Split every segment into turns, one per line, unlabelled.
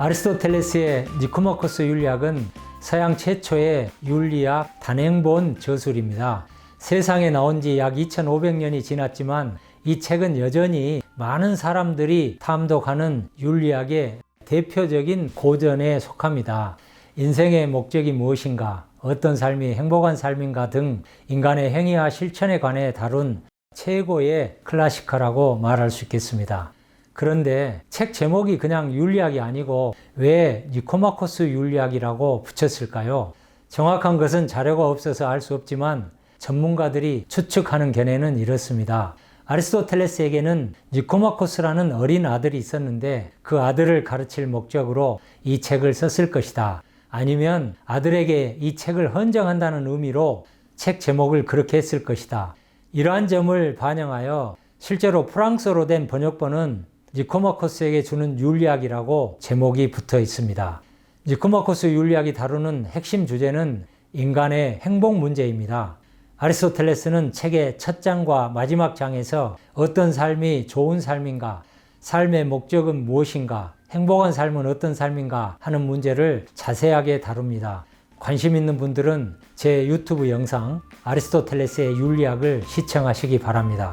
아리스토텔레스의 니코마코스 윤리학은 서양 최초의 윤리학 단행본 저술입니다. 세상에 나온 지 약 2500년이 지났지만 이 책은 여전히 많은 사람들이 탐독하는 윤리학의 대표적인 고전에 속합니다. 인생의 목적이 무엇인가, 어떤 삶이 행복한 삶인가 등 인간의 행위와 실천에 관해 다룬 최고의 클래시컬이라고 말할 수 있겠습니다. 그런데 책 제목이 그냥 윤리학이 아니고 왜 니코마코스 윤리학이라고 붙였을까요? 정확한 것은 자료가 없어서 알 수 없지만 전문가들이 추측하는 견해는 이렇습니다. 아리스토텔레스에게는 니코마코스라는 어린 아들이 있었는데 그 아들을 가르칠 목적으로 이 책을 썼을 것이다. 아니면 아들에게 이 책을 헌정한다는 의미로 책 제목을 그렇게 했을 것이다. 이러한 점을 반영하여 실제로 프랑스어로 된 번역본은 니코마코스에게 주는 윤리학이라고 제목이 붙어 있습니다. 니코마코스 윤리학이 다루는 핵심 주제는 인간의 행복 문제입니다. 아리스토텔레스는 책의 첫 장과 마지막 장에서 어떤 삶이 좋은 삶인가, 삶의 목적은 무엇인가, 행복한 삶은 어떤 삶인가 하는 문제를 자세하게 다룹니다. 관심 있는 분들은 제 유튜브 영상 아리스토텔레스의 윤리학을 시청하시기 바랍니다.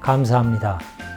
감사합니다.